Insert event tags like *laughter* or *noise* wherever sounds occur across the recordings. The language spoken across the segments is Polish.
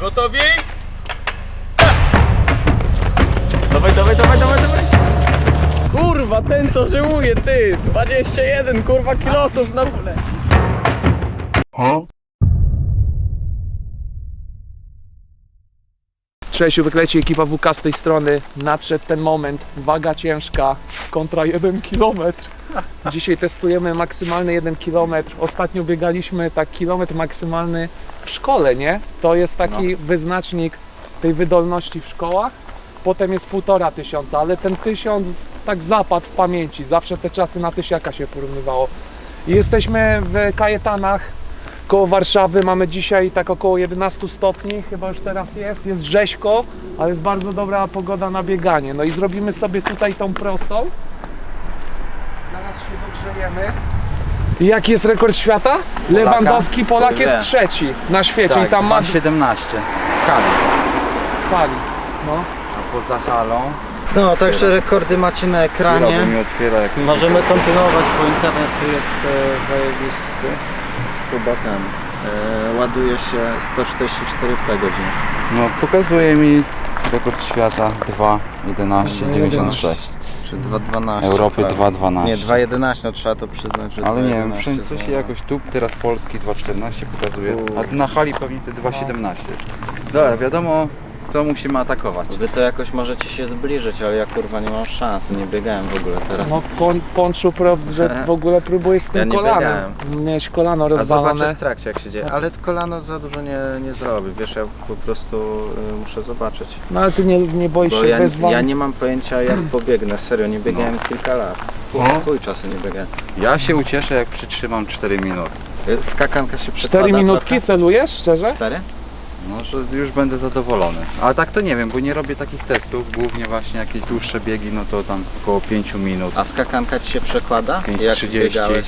Gotowi? Dawaj, dawaj, dawaj, dawaj, dawaj. Kurwa, ten co żyłuje, ty! 21 kurwa kilosów na pole. Cześć, wykleci ekipa WK z tej strony. Nadszedł ten moment, waga ciężka, kontra 1 km. Dzisiaj testujemy maksymalny 1 km. Ostatnio biegaliśmy tak kilometr maksymalny w szkole, nie? To jest taki wyznacznik tej wydolności w szkołach. Potem jest półtora tysiąca, ale ten tysiąc tak zapadł w pamięci. Zawsze te czasy na tysiaka się porównywało. I jesteśmy w Kajetanach koło Warszawy. Mamy dzisiaj tak około 11 stopni, chyba już teraz jest. Jest rzeźko, ale jest bardzo dobra pogoda na bieganie. No i zrobimy sobie tutaj tą prostą. Zaraz się dogrzejemy. I jaki jest rekord świata? Lewandowski, Polak jest Kurde. trzeci na świecie i tam ma 17 w Kali. fali. No. A poza halą No, także rekordy macie na ekranie. Mi otwiera jak Możemy kontynuować, bo internet tu jest e, zajebisty. Chyba ten. E, ładuje się 144p godzin. No pokazuje mi rekord świata 2.11.96 Czy 2.12. Europy prawie. 2.12 Nie, 2.11, no trzeba to przyznać, że Ale nie wiem, 2.11 wszędzie coś znowu. jakoś tu teraz Polski 2.14 pokazuje U. A na hali pewnie te 2.17 jest Dobra, wiadomo co musimy atakować Wy to jakoś możecie się zbliżyć, ale ja kurwa nie mam szans, nie biegałem w ogóle teraz. No pon, Ponczu props, że w ogóle próbujesz z tym Ja nie kolanem. Miałeś kolano A zobaczę rozwalone. w trakcie jak się dzieje. Ale kolano za dużo nie, nie zrobi, wiesz, ja po prostu y, muszę zobaczyć. No ale ty nie, nie boisz Bo się ja, wyzwań. ja nie mam pojęcia jak *clears throat* pobiegnę, serio, nie biegałem kilka lat. Chuj, No. chuj czasu nie biegałem. Ja się ucieszę jak przytrzymam 4 minuty Y, Skakanka się przekłada Cztery minutki trochę. celujesz, szczerze? Cztery? No, że już będę zadowolony. Ale tak to nie wiem, bo nie robię takich testów. Głównie właśnie jakieś dłuższe biegi, no to tam około 5 minut. A skakanka ci się przekłada? 5,30. biegałeś?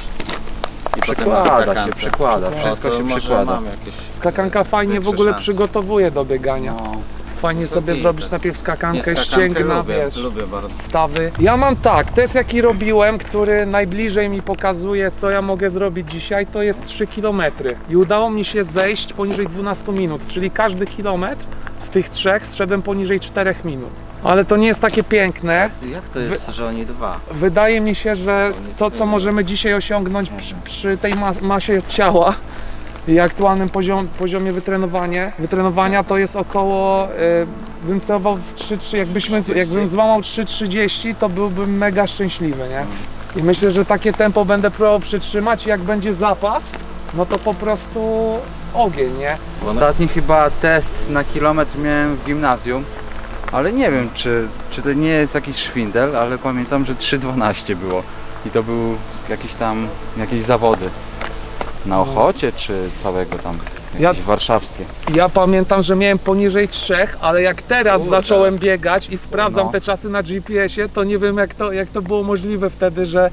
I Przekłada się, przekłada. O, Wszystko się przekłada. Mam jakieś... Skakanka fajnie w ogóle przygotowuje do biegania. No. Fajnie sobie zrobić najpierw Nie, skakankę, skakankę ścięgna, lubię, wiesz, lubię stawy. Ja mam tak, test jaki robiłem, który najbliżej mi pokazuje, co ja mogę zrobić dzisiaj, to jest 3 km. I udało mi się zejść poniżej 12 minut, czyli każdy kilometr z tych trzech zszedłem poniżej 4 minut. Ale to nie jest takie piękne. Jak to jest, że oni dwa? Wydaje mi się, że to, co możemy dzisiaj osiągnąć przy, przy tej ma masie ciała i aktualnym poziom, poziomie wytrenowania, wytrenowania, to jest około, y, bym celował w 3,3, jakbyśmy, jakbym złamał 3,30, to byłbym mega szczęśliwy, nie? I myślę, że takie tempo będę próbował przytrzymać i jak będzie zapas, no to po prostu ogień, nie? Ostatni chyba test na kilometr miałem w gimnazjum, ale nie wiem czy, czy to nie jest jakiś szwindel, ale pamiętam, że 3.12 było i to był jakieś tam, jakieś zawody na Ochocie czy całego tam, jakieś Ja- warszawskie. Ja pamiętam, że miałem poniżej 3, ale jak teraz Kurde. zacząłem biegać i sprawdzam No. te czasy na GPS-ie, to nie wiem jak to, jak to było możliwe wtedy, że,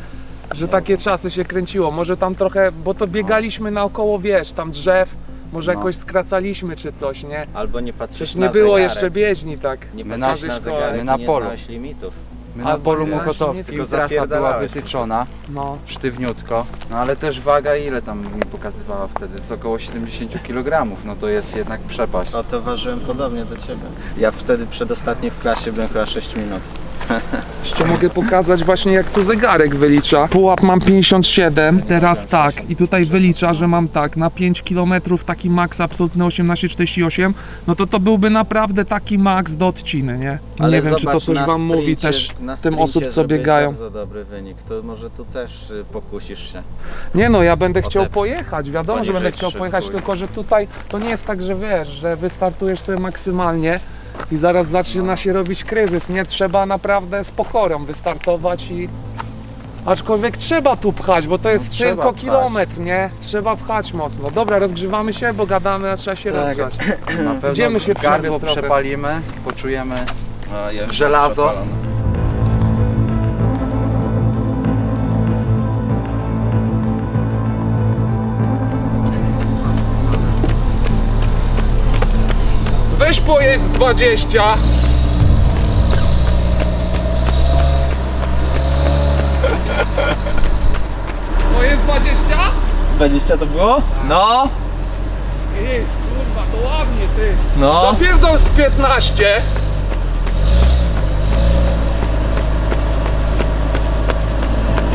że takie czasy się kręciło. Może tam trochę, bo to biegaliśmy naokoło, wiesz, tam drzew, może No. jakoś skracaliśmy czy coś, nie? Albo nie patrzysz Przecież na nie było zegarek. jeszcze bieżni tak. Nie My patrzysz na na szkole, zegarek my na nie polu. znałeś limitów. My na polu właśnie nie, Mokotowskim tylko trasa była wytyczona, No. sztywniutko, no ale też waga ile tam mi pokazywała wtedy? Z około 70 *laughs* kg, no to jest jednak przepaść. O to ważyłem podobnie do ciebie. Ja wtedy przedostatni w klasie byłem chyba 6 minut. Jeszcze mogę pokazać właśnie jak tu zegarek wylicza. Pułap mam 57, teraz tak i tutaj wylicza, że mam tak na 5 km taki maks absolutny 18,48, no to to byłby naprawdę taki maks do odciny, nie? Ale nie wiem czy to zobacz, coś na wam mówi też na tym sprincie osób co zrobiłeś biegają. bardzo dobry wynik, to może tu też y, pokusisz się. Nie no, ja będę chciał pojechać, wiadomo, że poniżej będę chciał trzy pojechać, chuj. tylko że tutaj to nie jest tak, że wiesz, że wystartujesz sobie maksymalnie i zaraz zaczyna się robić kryzys, nie? Trzeba naprawdę z pokorą wystartować i... Aczkolwiek trzeba tu pchać, bo to jest trzeba tylko pchać. kilometr, nie? Trzeba pchać mocno. Dobra, rozgrzewamy się, bo gadamy, a trzeba się Tak. rozgrzać. Na pewno Idziemy się gardło przebiec trochę. przepalimy, poczujemy żelazo. Pojedź z 20. To jest 20? 20 to było? No! Kurwa, to ładnie. ty. No. Zapierdol z 15.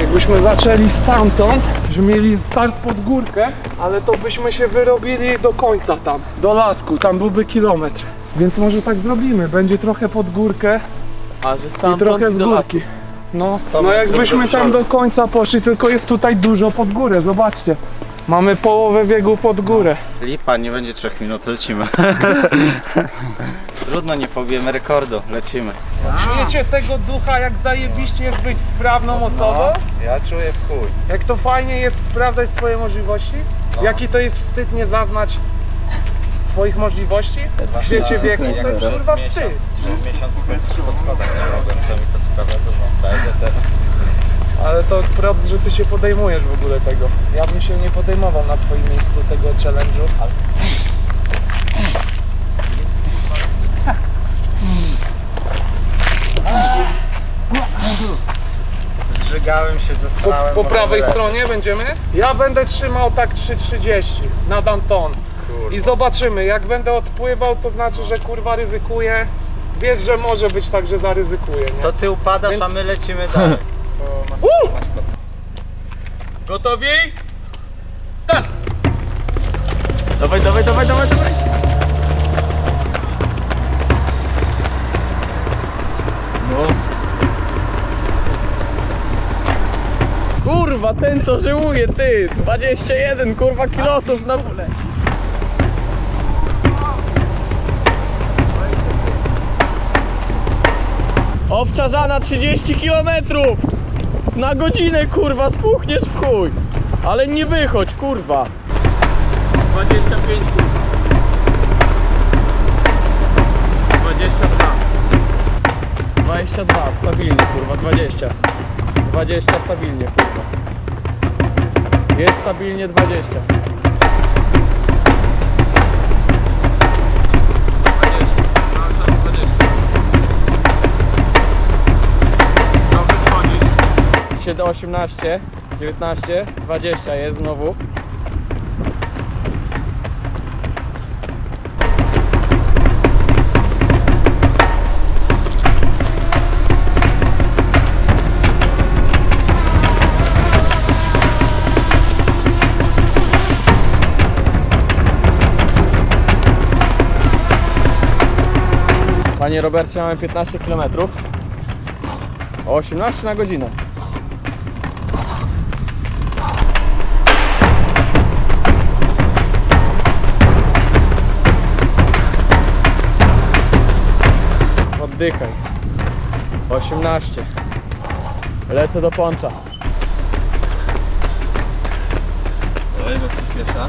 Jakbyśmy zaczęli stamtąd, że mieli start pod górkę, ale to byśmy się wyrobili do końca tam, do lasku, tam byłby kilometr. Więc może tak zrobimy, będzie trochę pod górkę A, że i stamtąd trochę z do lasu. górki. No, no jakbyśmy tam do końca poszli, tylko jest tutaj dużo pod górę, zobaczcie. Mamy połowę biegu pod górę. Lipa, nie będzie 3 minut, lecimy. *laughs* Trudno, nie pobijemy rekordu, lecimy. Czujecie tego ducha, jak zajebiście jest być sprawną osobą? Ja czuję w chuj. Jak to fajnie jest sprawdzać swoje możliwości? Jaki to jest wstyd nie zaznać swoich możliwości? W świecie wieku to jest kurwa wstyd. Przez miesiąc nie mogłem, to mi to sprawia dużą frajdę teraz. Ale to props, że ty się podejmujesz w ogóle tego. Ja bym się nie podejmował na twoim miejscu tego challenge'u. ale- Zżygałem się, Po, zesrałem. po prawej stronie będziemy? Ja będę trzymał tak 3.30, nadam ton. I zobaczymy, jak będę odpływał, to znaczy, że kurwa ryzykuję. Wiesz, że może być tak, że zaryzykuję, nie? To ty upadasz, Więc- a my lecimy *laughs* dalej. Bo masz, Uh! masz kod. Gotowi? Start! Dawaj, dawaj, dawaj, dawaj, dawaj. No. Kurwa, ten co żyłuje, ty! 21 kurwa kilosów na bóle. Owczarzana 30 km na godzinę kurwa, spuchniesz w chuj. Ale nie wychodź kurwa. 25 kurwa. 22. 22, stabilnie kurwa, 20. 20 stabilnie kurwa. Jest stabilnie 20. 7, 18, 19, 20 jest znowu. Panie Robercie, mamy 15 km. 18 na godzinę. Oddychaj. 18. Lecę do poncza. Dawaj, przyspiesza.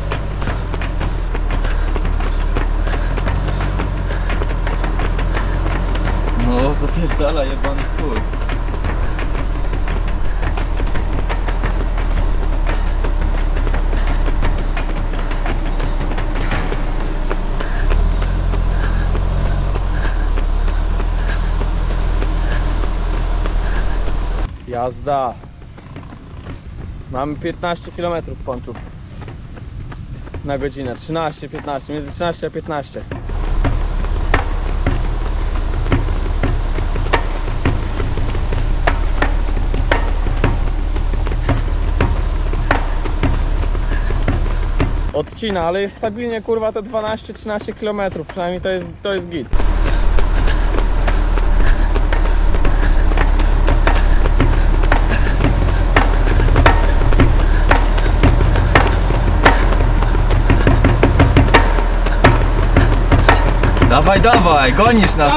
No, zapierdala jebany chuj. Jazda. Mamy 15 km ponczu. Na godzinę. 13, 15. Między 13 a 15. Odcina, ale jest stabilnie kurwa te 12-13 km. Przynajmniej to jest, to jest git. Dawaj, dawaj, gonisz nas.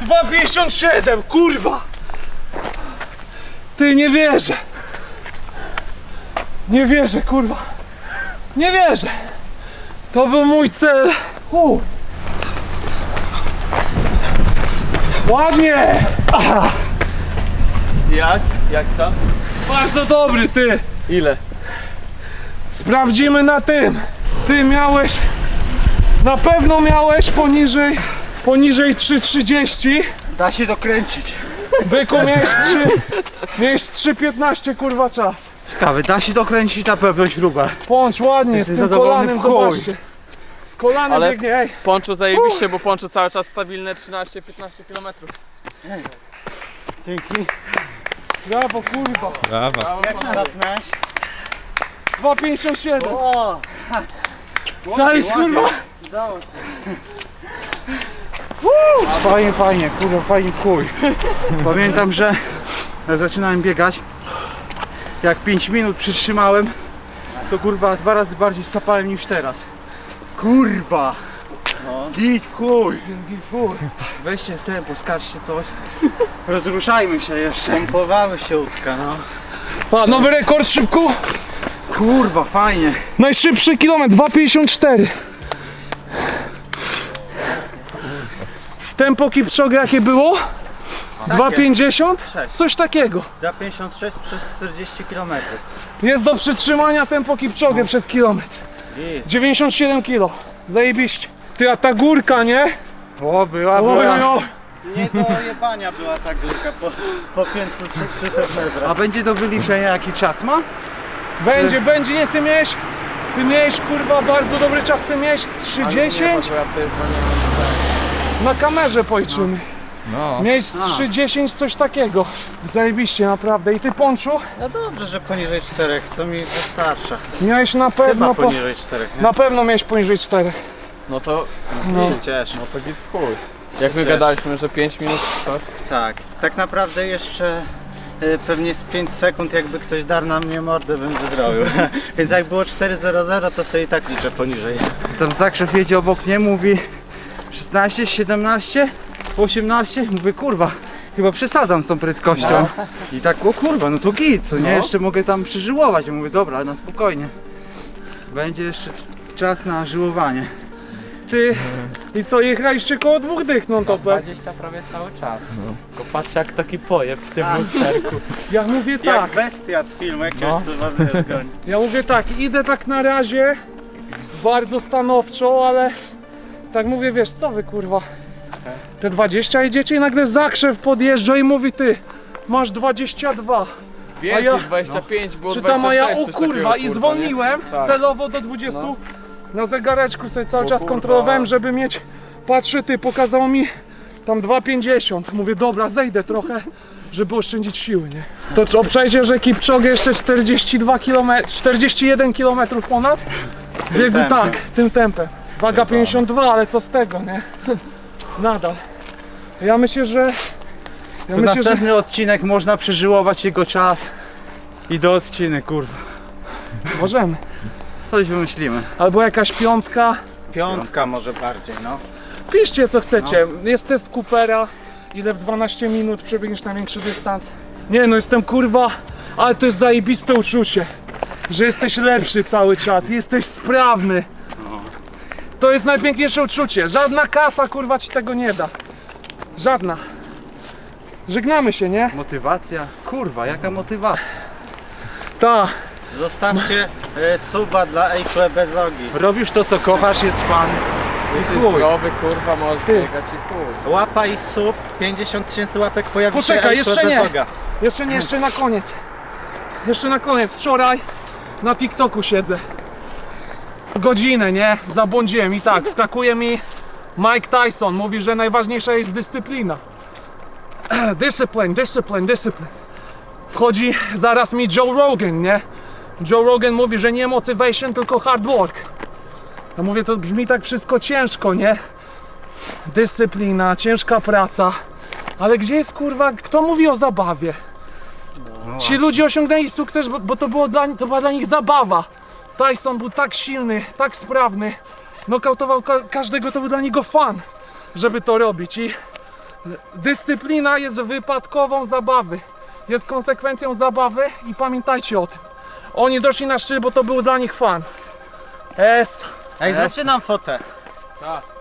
Dwa 2,57, kurwa! Ty nie wierzę! Nie wierzę, kurwa! Nie wierzę! To był mój cel! U. Ładnie! Jak? Jak czas? Bardzo dobry, ty! Ile? Sprawdzimy na tym! Ty miałeś... Na pewno miałeś poniżej... Poniżej 3,30 Da się dokręcić. Byku, miałeś 3, miałeś 3,15 kurwa czas. Ciekawe, da się dokręcić na pewno śrubę. Pącz ładnie, z Jesteś tym zadowolony kolanem, w chuj. zobaczcie. Z kolanem Ale- biegnie, ej. Ponczu zajebiście, bo Ponczu cały czas stabilne 13-15 km. Dzięki. Brawo, kurwa. Jak teraz miałeś? 2,57. O! Czaisz, kurwa? Udało się. Fajnie, fajnie, kurwa, fajnie w chuj. Pamiętam, że jak zaczynałem biegać, jak 5 minut przytrzymałem, to kurwa dwa razy bardziej sapałem niż teraz. Kurwa! Git w chuj! Weźcie w tempo, skarżcie coś. Rozruszajmy się jeszcze. Pompowały się łódka, no. A, nowy rekord szybko. Kurwa, fajnie. Najszybszy kilometr, 2,54. Tempo Kipchoge jakie było? 2,50? Sześć. Coś takiego. Za 56 przez 40 km. Jest do przytrzymania tempo Kipchoge przez kilometr. 97 kilo. Zajebiście. Ty, a ta górka, nie? O, była, była. Nie do jebania była ta górka po, po 500-600 metrach. A będzie do wyliczenia jaki czas ma? Będzie, będzie, nie, ty miałeś, ty miałeś, kurwa, bardzo dobry czas, ty miałeś 3,10? Na kamerze policzymy. No. Miałeś 3,10, coś takiego. Zajebiście, naprawdę. I ty, Ponczu, No dobrze, że poniżej 4, to mi wystarcza. miałeś na Chyba pewno, po, poniżej 4, nie? na pewno miałeś poniżej 4. No to, No. się cieszę. no to git w chuj. Jak my Cieszę. gadaliśmy, że 5 minut coś. Tak, tak naprawdę jeszcze pewnie z 5 sekund jakby ktoś dar na mnie mordę bym wyzrobił. *laughs* Więc jak było 4.00 to sobie i tak liczę poniżej. Tam zakrzew jedzie obok mnie, mówi 16, 17, 18. Mówię, kurwa, chyba przesadzam z tą prędkością. I tak, o kurwa, no to git, co nie? No. Jeszcze mogę tam przeżyłować. Ja mówię, dobra, na spokojnie. Będzie jeszcze czas na żyłowanie. Ty, i co, jechaliście koło dwóch dych non topem? 20 prawie cały czas. Tylko patrz jak taki pojeb w tym lusterku. Ja mówię Jak tak, bestia z filmu, jak No. no. was ja mówię tak, idę tak na razie, bardzo stanowczo, ale tak mówię, wiesz, co wy kurwa, te 20 idziecie i nagle zakrzew podjeżdża i mówi ty, masz 22. Więcej, ja- 25 było Czy tam, a ja, 26, o coś kurwa, takiego, i nie? zwolniłem Tak. celowo do 20. Na zegareczku sobie cały czas kontrolowałem, żeby mieć, patrzę ty, pokazało mi tam 2,50. Mówię, dobra, zejdę trochę, żeby oszczędzić siły, nie? To co, przejdzie, że Kipchoge jeszcze 42 km, 41 km ponad? Biegł tempem. tak, tym tempem. Waga 52, ale co z tego, nie? *laughs* Nadal. Ja myślę, że... Ja To myślę, że... następny odcinek można przeżyłować jego czas. I do odcinek, kurwa. Możemy. Coś wymyślimy. Albo jakaś piątka. Piątka może bardziej, no. Piszcie co chcecie. Jest test Coopera. Ile w 12 minut przebiegniesz największy dystans? Nie no, jestem kurwa, ale to jest zajebiste uczucie, że jesteś lepszy cały czas, jesteś sprawny. To jest najpiękniejsze uczucie. Żadna kasa kurwa ci tego nie da. Żadna. Żegnamy się, nie? Motywacja? Kurwa, jaka motywacja? Ta. Zostawcie y, suba dla Ejkle Bezogi. Robisz to, co kochasz, jest fan. I Jesteś chuj. zdrowy, kurwa, możesz biegać i chuj. Łapa i sub, 50 tysięcy łapek pojawi Poczekaj, się Ejkle jeszcze nie. Bezoga. Jeszcze nie, jeszcze na koniec. Jeszcze na koniec. Wczoraj na TikToku siedzę. Z godzinę, nie? Zabłądziłem i tak, skakuje mi Mike Tyson. Mówi, że najważniejsza jest dyscyplina. *clears throat* Discipline, discipline, discipline. Wchodzi zaraz mi Joe Rogan, nie? Joe Rogan mówi, że nie motivation, tylko hard work. Ja mówię, to brzmi tak wszystko ciężko, nie? Dyscyplina, ciężka praca. Ale gdzie jest kurwa, kto mówi o zabawie? Ci ludzie osiągnęli sukces, bo, bo to, było dla, to była dla nich zabawa. Tyson był tak silny, tak sprawny, nokautował ka każdego, to był dla niego fan, żeby to robić. I dyscyplina jest wypadkową zabawy, jest konsekwencją zabawy i pamiętajcie o tym. Oni doszli na szczyt, bo to był dla nich fan. Es. Ej, zaczynam fotę. Tak.